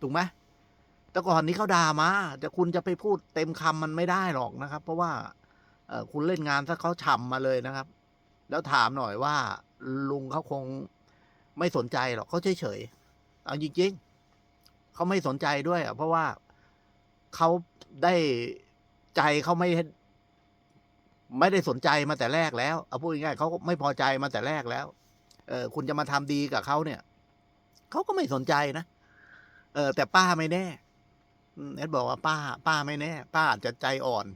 ถูกไหมแต่ก่อนนี้เขาด่ามาแต่คุณจะไปพูดเต็มคำมันไม่ได้หรอกนะครับ เพราะว่าเออคุณเล่นงานถ้าเขาฉ่ำมาเลยนะครับ แล้วถามหน่อยว่า ลุงเขาคงไม่สนใจหรอกเขาเฉยๆเอาจริงๆเขาไม่สนใจด้วยอะเพราะว่าเขาได้ใจเขาไม่ไม่ได้สนใจมาแต่แรกแล้วเอาพูดง่ายๆเขาก็ไม่พอใจมาแต่แรกแล้ว เออคุณจะมาทำดีกับเขาเนี่ยเขาก็ไม่สนใจนะ เออแต่ป้าไม่แน่แอดบอกว่าป้า ป้าไม่แน่ ป้าอาจจะใจอ่อน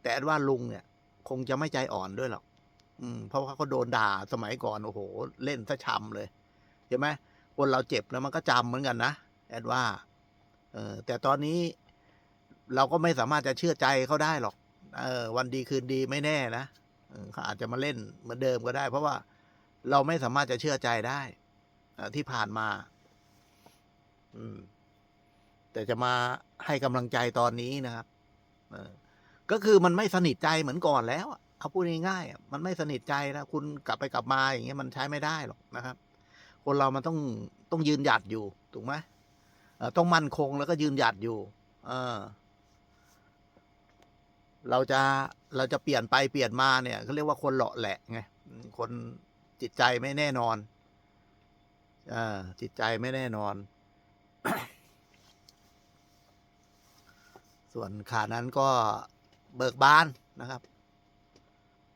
แต่แอดว่าลุงเนี่ย คงจะไม่ใจอ่อนด้วยหรอกอืมเพราะว่าเขาโดนด่าสมัยก่อนโอ้โห เล่นซะช้ำเลยใช่ไหมคนเราเจ็บแล้วมันก็จำเหมือนกันนะแอดว่า เออแต่ตอนนี้เราก็ไม่สามารถจะเชื่อใจเขาได้หรอก เออ วันดีคืนดีไม่แน่นะเขาอาจจะมาเล่นเหมือนเดิมก็ได้ เพราะว่าเราไม่สามารถจะเชื่อใจได้อ่อที่ผ่านมา อืม แต่จะมาให้กำลังใจตอนนี้นะครับ เออ ก็คือมันไม่สนิทใจเหมือนก่อนแล้วเอาพูดง่ายๆมันไม่สนิทใจนะคุณกลับไปกลับมาอย่างเงี้ยมันใช้ไม่ได้หรอกนะครับ คนเรามันต้องต้องยืนหยัดอยู่ถูกไหมต้องมั่นคงแล้วก็ยืนหยัดอยู่ เออ เราจะเราจะเปลี่ยนไปเปลี่ยนมาเนี่ยเขาเรียกว่าคนเหลาะแหละไงคนจิตใจไม่แน่นอนอ่าจิตใจไม่แน่นอน ส่วนขานั้นก็เบิกบานนะครับ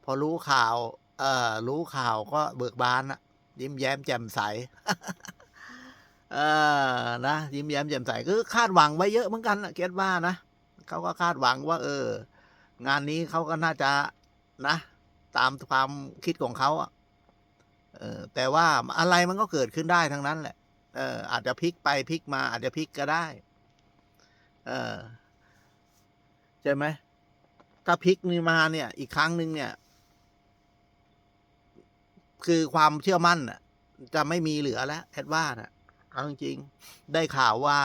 พอรู้ข่าว เอ่อ รู้ข่าวก็เบิกบานนะยิ้มแย้มแจ่มใสเออนะยิ้มแย้มแจ่มใสก็คาดหวังไว้เยอะเหมือนกันนะเกตว่านะเขาก็คาดหวังว่า เออ งานนี้เขาก็น่าจะนะ ตามความคิดของเขาอะเออแต่ว่าอะไรมันก็เกิดขึ้นได้ทั้งนั้นแหละ เอออาจจะพลิกไปพลิกมา อาจจะพลิกก็ได้ เออใช่ไหมถ้าพลิกนี่มาเนี่ย อีกครั้งหนึ่งเนี่ย คือความเชื่อมั่นน่ะ จะไม่มีเหลือแล้วแอดว่าน่ะเอาจริงได้ข่าวว่า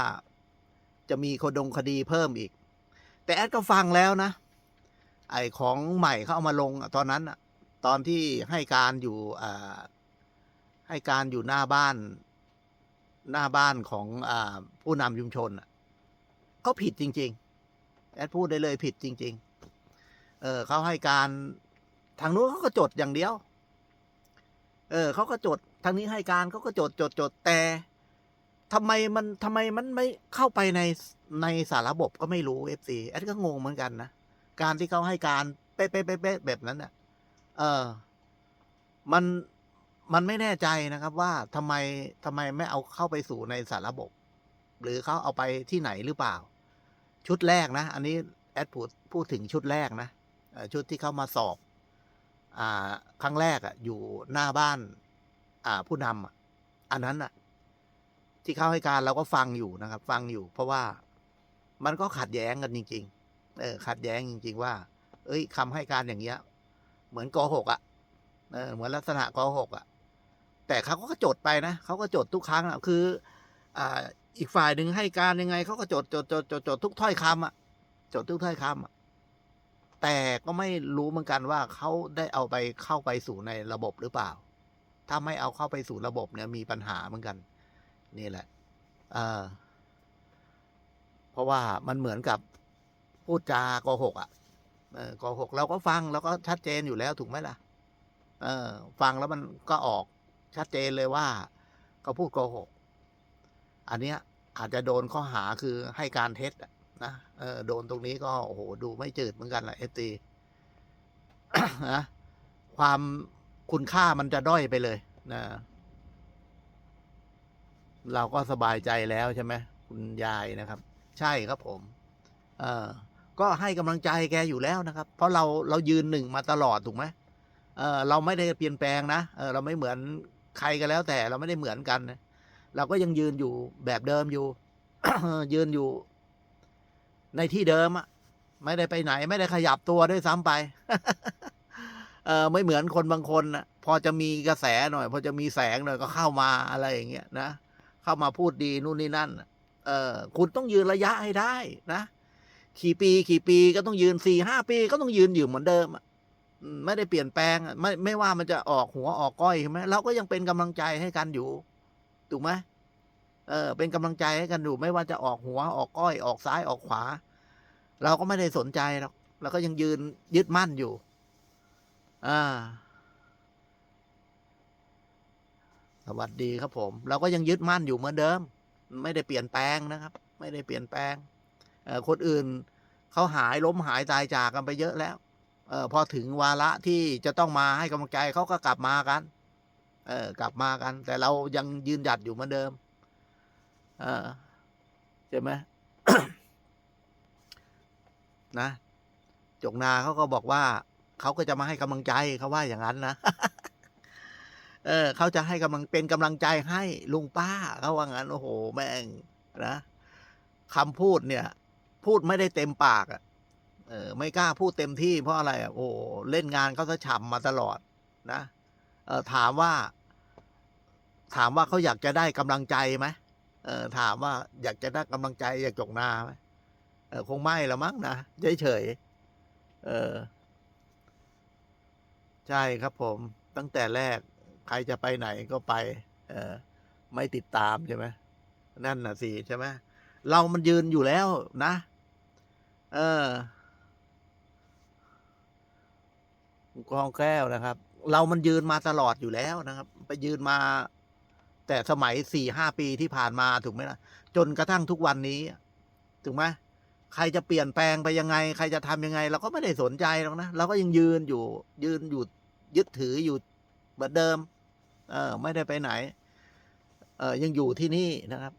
จะมีคดงคดีเพิ่มอีก แต่แอดก็ฟังแล้วนะ ไอของใหม่เขาเอามาลงตอนนั้นอะตอนที่ให้การอยู่ให้การอยู่หน้าบ้าน หน้าบ้านของอผู้นำชุมชนอะเขาผิดจริง ๆ แอดพูดได้เลยผิดจริง ๆ เออเขาให้การทางนู้นเขาก็จดอย่างเดียว เออเขาก็จดทางนี้ให้การเขาก็จดจดจดแต่ทำไมมันทำไมมันไม่เข้าไปในในสารระบบก็ไม่รู้เอฟซีแอดก็งงเหมือนกันนะการที่เขาให้การเป๊ะเป๊ะเป๊ะแบบนั้นน่ะ เออ มัน มันไม่แน่ใจนะครับว่าทำไมทำไมไม่เอาเข้าไปสู่ในสารระบบ หรือเขาเอาไปที่ไหนหรือเปล่า ชุดแรกนะ อันนี้แอดพูดพูดถึงชุดแรกนะชุดที่เข้ามาสอบอ่าครั้งแรกอะ อยู่หน้าบ้าน อ่า ผู้นำอะอันนั้นอะ ที่เข้าให้การเราก็ฟังอยู่นะครับ ฟังอยู่ เพราะว่ามันก็ขัดแย้งกันจริง ๆ เออ ขัดแย้งจริง ๆ ว่า เอ้ยคำให้การอย่างเงี้ย เหมือนโกหกอะเออเหมือนลักษณะโกหกอะ แต่เขาก็จดไปนะเขาก็จดทุกครั้งอะคืออ่าอีกฝ่ายหนึ่งให้การยังไงเขาก็จดจดจดจดจดทุกถ้อยคำอะจดทุกถ้อยคำอะแต่ก็ไม่รู้เหมือนกันว่าเขาได้เอาไปเข้าไปสู่ในระบบหรือเปล่า ถ้าไม่เอาเข้าไปสู่ระบบเนี่ยมีปัญหาเหมือนกัน นี่แหละเออเพราะว่ามันเหมือนกับพูดจาโกหกอะเออโกหกเราก็ฟังเราก็ชัดเจนอยู่แล้วถูกไหมล่ะ เออ ฟังแล้วมันก็ออก ชัดเจนเลยว่าเขาพูดโกหก อันเนี้ยอาจจะโดนข้อหาคือให้การเท็จนะเออโดนตรงนี้ก็โอ้โหดูไม่จืดเหมือนกันแหละเอตีนะความคุณค่ามันจะด้อยไปเลยนะเราก็สบายใจแล้วใช่ไหมคุณยายนะครับ ใช่ครับผม เออก็ให้กำลังใจแกอยู่แล้วนะครับ เพราะเราเรายืนหนึ่งมาตลอดถูกไหมเออเราไม่ได้เปลี่ยนแปลงนะเออเราไม่เหมือน ใครก็แล้วแต่เราไม่ได้เหมือนกันนะเราก็ยังยืนอยู่แบบเดิมอยู่ ยืนอยู่ ในที่เดิมอะไม่ได้ไปไหน ไม่ได้ขยับตัวด้วยซ้ำไปเออไม่เหมือนคนบางคนนะพอจะมีกระแสหน่อย พอจะมีแสงหน่อยก็เข้ามาอะไรอย่างเงี้ยนะเข้ามาพูดดีนู่นนี่นั่นเออคุณต้องยืนระยะให้ได้นะกี่ปีกี่ปีก็ต้องยืนสี่ห้าปีก็ต้องยืนอยู่เหมือนเดิมอะอืม ไม่ได้เปลี่ยนแปลง ไม่ไม่ว่ามันจะออกหัวออกก้อยใช่ไหมเราก็ยังเป็นกำลังใจให้กันอยู่ ถูกไหมเออ เป็นกำลังใจให้กันอยู่ ไม่ว่าจะออกหัวออกก้อยออกซ้ายออกขวา เราก็ไม่ได้สนใจหรอกเราก็ยังยืนยึดมั่นอยู่อ่าสวัสดีครับผม เราก็ยังยึดมั่นอยู่เหมือนเดิม ไม่ได้เปลี่ยนแปลงนะครับ ไม่ได้เปลี่ยนแปลงเอ่อคนอื่นเขาหายล้มหายตายจากกันไปเยอะแล้ว เออพอถึงวาระที่จะต้องมาให้กำลังใจเขาก็กลับมากัน เออกลับมากัน แต่เรายังยืนหยัดอยู่เหมือนเดิม เออใช่ไหมนะ จกนาเขาก็บอกว่าเขาก็จะมาให้กำลังใจเขาว่าอย่างนั้นนะเออเขาจะให้กำลังเป็นกำลังใจให้ลุงป้าเขาว่างั้นโอ้โห แม่งนะคำพูดเนี่ย พูดไม่ได้เต็มปากอะ่ะ เออไม่กล้าพูดเต็มที่เพราะอะไรโอ้เล่นงานเขาจะฉ่ำมาตลอดนะเออถามว่า ถามว่าเขาอยากจะได้กำลังใจไหมเออถามว่าอยากจะได้กำลังใจอยากจกนาไหมเออคงไม่ละมั้งนะเฉยเฉยเออ ใช่ครับผม ตั้งแต่แรก ใครจะไปไหนก็ไป เออ ไม่ติดตามใช่ไหมนั่นน่ะสิใช่ไหมเรามันยืนอยู่แล้วนะ เออ กองแก้วนะครับ เรามันยืนมาตลอดอยู่แล้วนะครับ ไปยืนมา แต่สมัยสี่ห้าปีที่ผ่านมาถูกไหมล่ะ จนกระทั่งทุกวันนี้ถูกไหมใครจะเปลี่ยนแปลงไปยังไง ใครจะทำยังไง เราก็ไม่ได้สนใจหรอกนะเราก็ยังยืนอยู่ยืนอยู่ยึดถืออยู่เหมือนเดิม เออ ไม่ได้ไปไหน เออยังอยู่ที่นี่นะครับ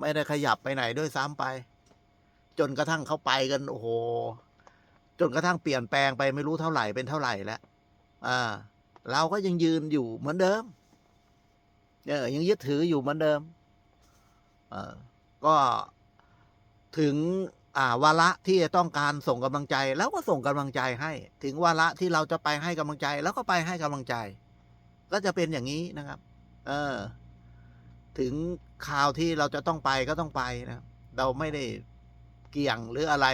ไม่ได้ขยับไปไหนด้วยซ้ำไป จนกระทั่งเขาไปกันโอ้โห จนกระทั่งเปลี่ยนแปลงไปไม่รู้เท่าไหร่เป็นเท่าไหร่แล้วอ่า เราก็ยังยืนอยู่เหมือนเดิมเออยังยึดถืออยู่เหมือนเดิมเออก็ถึงอ่าวาระที่จะต้องการส่งกำลังใจ แล้วก็ส่งกำลังใจให้ ถึงวาระที่เราจะไปให้กำลังใจ แล้วก็ไปให้กำลังใจ ก็จะเป็นอย่างนี้นะครับ เออ ถึงข่าวที่เราจะต้องไปก็ต้องไปนะเราไม่ได้เกี่ยงหรืออะไร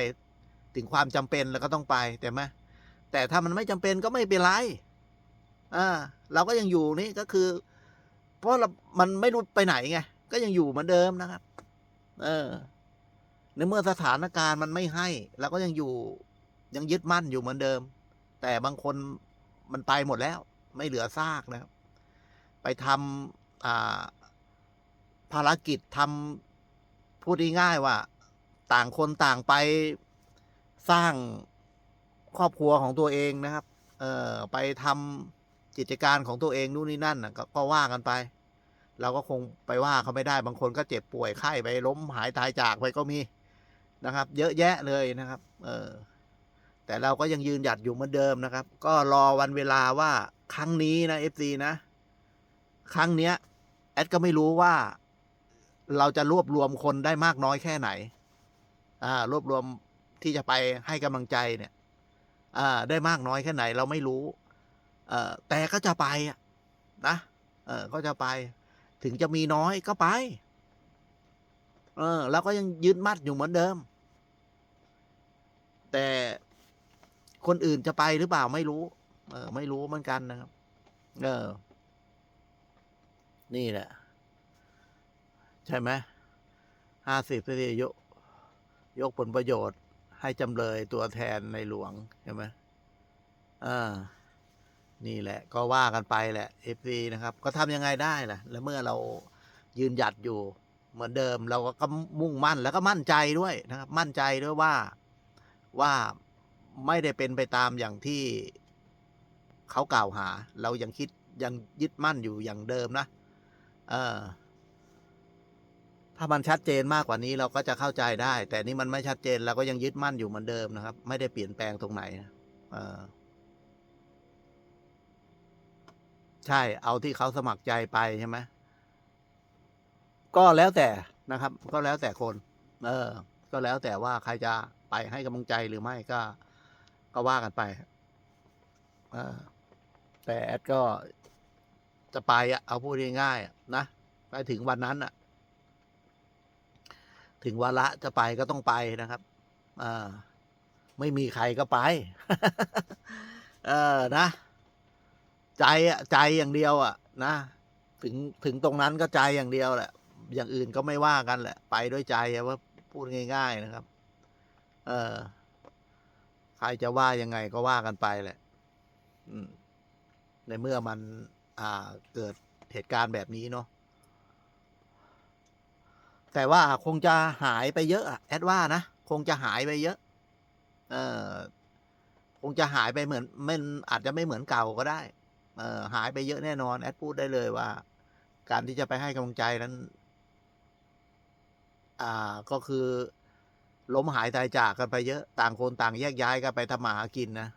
ถึงความจำเป็นเราก็ต้องไปแต่ไหมแต่ถ้ามันไม่จำเป็นก็ไม่เป็นไรอ่าเราก็ยังอยู่นี่ก็คือ เพราะเรามันไม่รู้ไปไหนไงก็ยังอยู่เหมือนเดิมนะครับ เออในเมื่อสถานการณ์มันไม่ให้เราก็ยังอยู่ยังยึดมั่นอยู่เหมือนเดิม แต่บางคนมันไปหมดแล้ว ไม่เหลือซากนะครับไปทำภารกิจทำพูดง่ายๆว่า ต่างคนต่างไป สร้างครอบครัวของตัวเองนะครับ เอ่อไปทำกิจการของตัวเองนู่นนี่นั่นนะก็ก็ว่ากันไป เราก็คงไปว่าเขาไม่ได้บางคนก็เจ็บป่วยไข้ไปล้มหายตายจากไปก็มีนะครับ เยอะแยะเลยนะครับ เออแต่เราก็ยังยืนหยัดอยู่เหมือนเดิมนะครับ ก็รอวันเวลาว่าครั้งนี้นะเอฟซีนะ ครั้งเนี้ยแอดก็ไม่รู้ว่า เราจะรวบรวมคนได้มากน้อยแค่ไหน อ่ารวบรวม ที่จะไปให้กำลังใจเนี่ยอ่าได้มากน้อยแค่ไหนเราไม่รู้เอ่อแต่ก็จะไปอะนะเออก็จะไป ถึงจะมีน้อยก็ไป เออ แล้วก็ยังยึดมัดอยู่เหมือนเดิม แต่คนอื่นจะไปหรือเปล่าไม่รู้ เออ ไม่รู้เหมือนกันนะครับ เออ นี่แหละ ใช่ไหมห้าสิบที่ยก ยกผลประโยชน์ ให้จำเลยตัวแทนในหลวงใช่ไหมอ่านี่แหละก็ว่ากันไปแหละเอฟซีนะครับ ก็ทำยังไงได้ล่ะ แล้วเมื่อเรายืนหยัดอยู่เหมือนเดิมเราก็มุ่งมั่นแล้วก็มั่นใจด้วยนะครับ มั่นใจด้วยว่าว่าไม่ได้เป็นไปตามอย่างที่เขากล่าวหา เรายังคิดยังยึดมั่นอยู่อย่างเดิมนะ เออ ถ้ามันชัดเจนมากกว่านี้เราก็จะเข้าใจได้ แต่นี่มันไม่ชัดเจนเราก็ยังยึดมั่นอยู่เหมือนเดิมนะครับ ไม่ได้เปลี่ยนแปลงตรงไหนนะใช่เอาที่เขาสมัครใจไปใช่ไหมก็แล้วแต่นะครับ ก็แล้วแต่คน เออ ก็แล้วแต่ว่าใครจะไปให้กำลังใจหรือไม่ก็ ก็ว่ากันไปอแต่แอดก็จะไปอะเอาพูดง่ายๆนะไปถึงวันนั้นอะ ถึงวาระจะไปก็ต้องไปนะครับอ่าไม่มีใครก็ไป เออนะ ใจอะใจอย่างเดียวอะนะถึงถึงตรงนั้นก็ใจอย่างเดียวแหละ อย่างอื่นก็ไม่ว่ากันแหละ ไปด้วยใจว่าพูดง่าย ๆนะครับ เออใครจะว่ายังไงก็ว่ากันไปแหละอืมในเมื่อมัน อ่า เกิดเหตุการณ์แบบนี้เนาะ แต่ว่าคงจะหายไปเยอะอะแอดว่านะ คงจะหายไปเยอะ เออคงจะหายไปเหมือนมันอาจจะไม่เหมือนเก่าก็ได้ เออหายไปเยอะแน่นอน แอดพูดได้เลยว่า การที่จะไปให้กำลังใจนั้น อ่าก็คือล้มหายตายจากกันไปเยอะ ต่างคนต่างแยกย้ายกันไปทำมาหากินนะ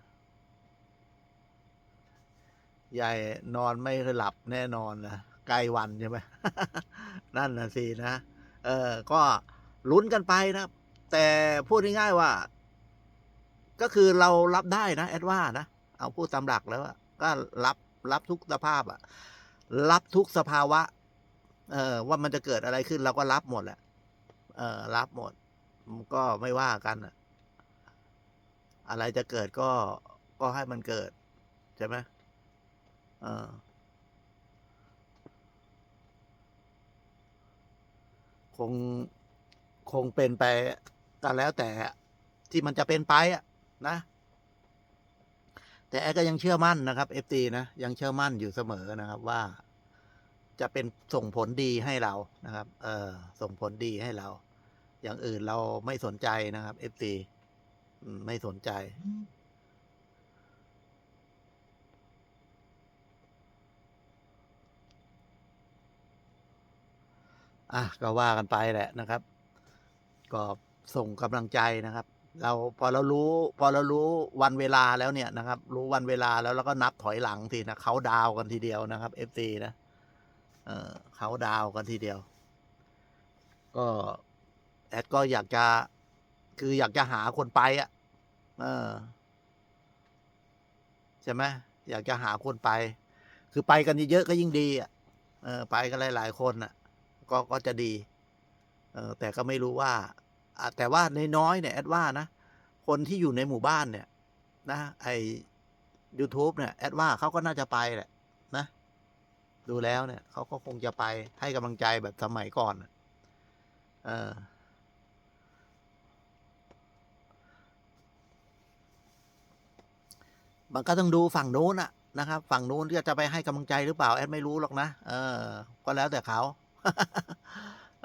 ยายนอนไม่หลับแน่นอนนะใกล้วันใช่ไหมนั่นนะสินะ เออก็ลุ้นกันไปนะครับ แต่พูดง่ายๆว่า ก็คือเรารับได้นะแอดว่านะ เอาพูดตามหลักแล้วก็รับรับทุกสภาพอะรับทุกสภาวะ เออว่ามันจะเกิดอะไรขึ้นเราก็รับหมดแหละเออรับหมด ก็ไม่ว่ากันอะอะไรจะเกิดก็ก็ให้มันเกิด ใช่ไหมเออ คงคงเป็นไปก็แล้วแต่ที่มันจะเป็นไปอะนะ แต่แอดก็ยังเชื่อมั่นนะครับเอฟตีนะยังเชื่อมั่นอยู่เสมอนะครับว่าจะเป็นส่งผลดีให้เรานะครับ เออส่งผลดีให้เรา อย่างอื่นเราไม่สนใจนะครับเอฟตีไม่สนใจ อะก็ว่ากันไปแหละนะครับ ก็ส่งกำลังใจนะครับ เราพอเรารู้ พอเรารู้วันเวลาแล้วเนี่ยนะครับ รู้วันเวลาแล้วเราก็นับถอยหลังทีนะเขาดาวกันทีเดียวนะครับเอฟซีนะเออเขาดาวกันทีเดียว ก็แอดก็อยากจะคืออยากจะหาคนไปอะ เออใช่ไหมอยากจะหาคนไป คือไปกันเยอะก็ยิ่งดีอะเออไปกันหลาย ๆ คนอะ ก็ก็จะดีเออแต่ก็ไม่รู้ว่าอะแต่ว่าในน้อยเนี่ยแอดว่านะ คนที่อยู่ในหมู่บ้านเนี่ย นะไอ YouTube เนี่ยแอดว่าเขาก็น่าจะไปแหละนะ ดูแล้วเนี่ยเขาก็คงจะไปให้กำลังใจแบบสมัยก่อนเออมันก็ต้องดูฝั่งโน้นอะนะครับ ฝั่งโน้นที่จะไปให้กำลังใจหรือเปล่า แอดไม่รู้หรอกนะ เออ ก็แล้วแต่เขา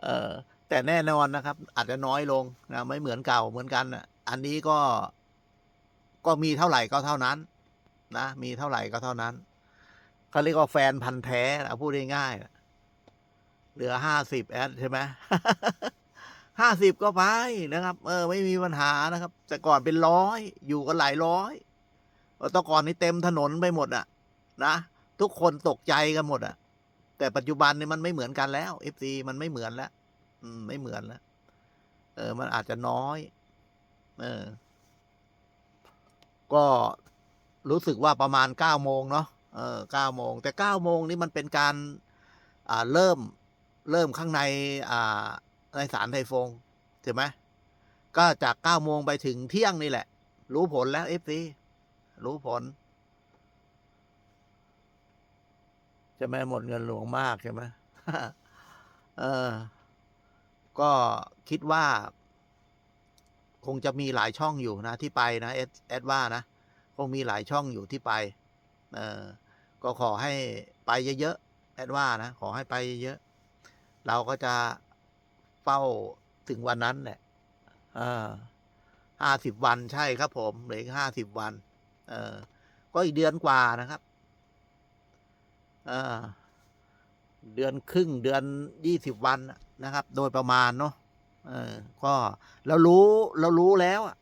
เออแต่แน่นอนนะครับ อาจจะน้อยลงนะไม่เหมือนเก่าเหมือนกันอันนี้ก็ก็มีเท่าไหร่ก็เท่านั้น นะ มีเท่าไหร่ก็เท่านั้นเขาเรียกว่าแฟนพันธ์แท้นะพูดง่ายๆเหลือห้าสิบแอดใช่ไหมห้าสิบก็ไปนะครับ เออ ไม่มีปัญหานะครับ แต่ก่อนเป็นร้อย อยู่กันหลายร้อยแตะก่อนนี่เต็มถนนไปหมดอะ นะ ทุกคนตกใจกันหมดอะ แต่ปัจจุบันเนี่ยมันไม่เหมือนกันแล้วเอฟซีมันไม่เหมือนแล้วอืม ไม่เหมือนแล้ว เออ มันอาจจะน้อย เออ ก็รู้สึกว่าประมาณเก้าโมงเนาะ เออเก้าโมง แต่เก้าโมงนี่มันเป็นการ อ่า เริ่ม เริ่มข้างใน อ่า ในสารไทฟงใช่ไหมก็จากเก้าโมงไปถึงเที่ยงนี่แหละ รู้ผลแล้วเอฟซีรู้ผล ใช่ไหมหมดเงินหลวงมากใช่ไหมเออ ก็คิดว่า คงจะมีหลายช่องอยู่นะที่ไปนะเอดแอดว่านะ คงมีหลายช่องอยู่ที่ไป เออก็ขอให้ไปเยอะๆแอดว่านะ ขอให้ไปเยอะ เราก็จะเฝ้าถึงวันนั้นแหละห้าสิบวันใช่ครับผมเหลือห้าสิบวัน เออก็อีกเดือนกว่านะครับ เดือนครึ่งเดือนยี่สิบวันนะครับ โดยประมาณเนาะเออก็เรารู้เรารู้แล้วอะ